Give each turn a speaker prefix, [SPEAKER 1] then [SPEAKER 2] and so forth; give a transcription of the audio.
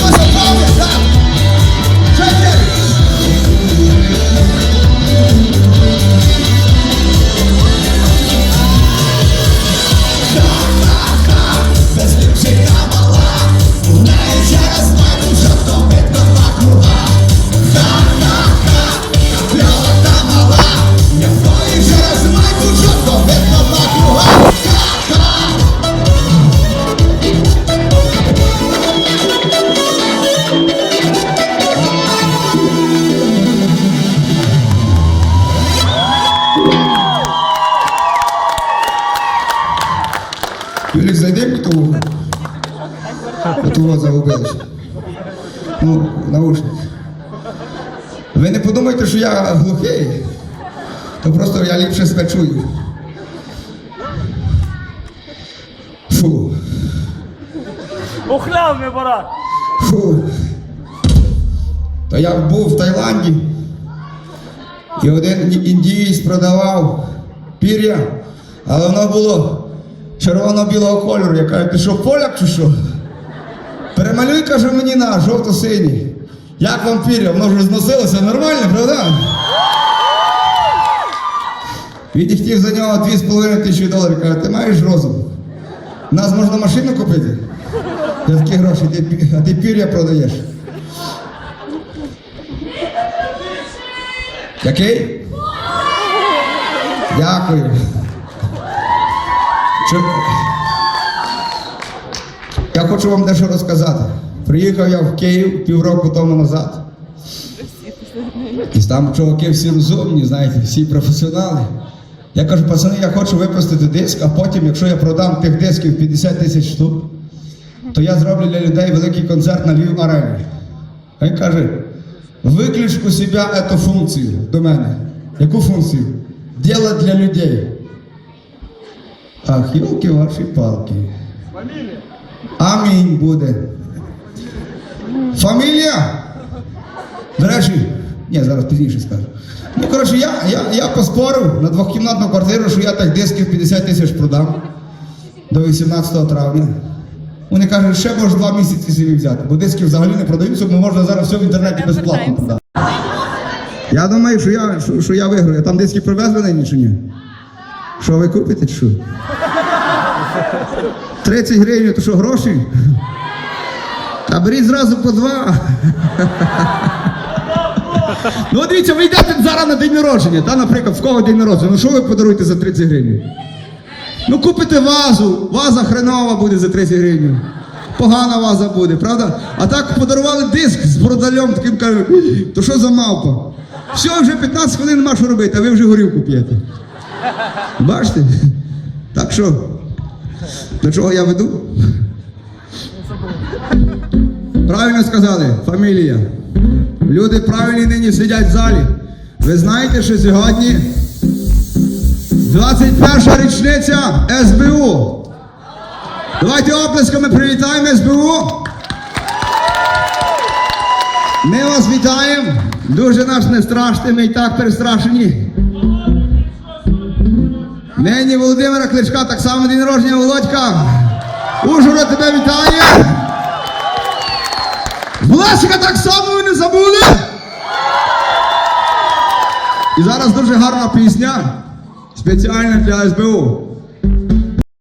[SPEAKER 1] God's a power. Того загубилися. Ну, наушник. Ви не подумайте, що я глухий. То просто я ліпше себе чую. Фу.
[SPEAKER 2] Охляв не барак.
[SPEAKER 1] Фу. То я був в Таїланді, і один індієць продавав пір'я, але воно було червоно-білого кольору. Я кажу, ти що, поляк чи що? Перемалюй, каже мені на жовто-синій. Як вам пір'я? Воно вже зносилося нормально, правда? Він хотів за нього 2,5 тисячі доларів. Каже, ти маєш розум? Нас можна машину купити? За такі гроші, а ти пір'я продаєш. Який? Дякую. Чи- Я хочу вам дещо розказати. Приїхав я в Київ півроку тому назад. І там чуваки всі розумні, знаєте, всі професіонали. Я кажу, пацани, я хочу випустити диск, а потім, якщо я продам тих дисків 50 тисяч штук, то я зроблю для людей великий концерт на Львів арені. Він каже, виключ у себе эту функцію до мене. Яку функцію? Діло для людей. Ах, йолки ваші палки.
[SPEAKER 2] Фамілія.
[SPEAKER 1] Амінь буде. Фамілія? До речі, ні, зараз пізніше скажу. Ну, коротше, я, я, я поспорив на двохкімнатну квартиру, що я так дисків 50 тисяч продам до 18 травня. Вони кажуть, ще може два місяці собі взяти, бо диски взагалі не продаються, бо можна зараз все в інтернеті безплатно продати. Я думаю, що я, що, що я виграю. Там диски привезли нині чи ні? Що ви купите чи що? 30 гривень, то що гроші? Та беріть зразу по два. Ну, дивіться, ви йдете зараз на день народження, та, наприклад, в кого день народження, ну що ви подаруєте за 30 гривень? Ну купите вазу, ваза хренова буде за 30 гривень. Погана ваза буде, правда? А так подарували диск з бродальом, таким кажуть, то що за мавпа? Все, вже 15 хвилин нема що робити, а ви вже горілку п'єте. Бачите? Так що, до чого я веду? Правильно сказали, фамілія. Люди правильні нині сидять в залі. Ви знаєте, що сьогодні 21 річниця СБУ. Давайте оплесками привітаємо СБУ. Ми вас вітаємо. Дуже нас не страште, ми і так перестрашені. Нині Володимира Кличка, так само день народження Володька. Ужгород тебе вітає. Власика так само ви не забули. І зараз дуже гарна пісня. Спеціально для СБУ.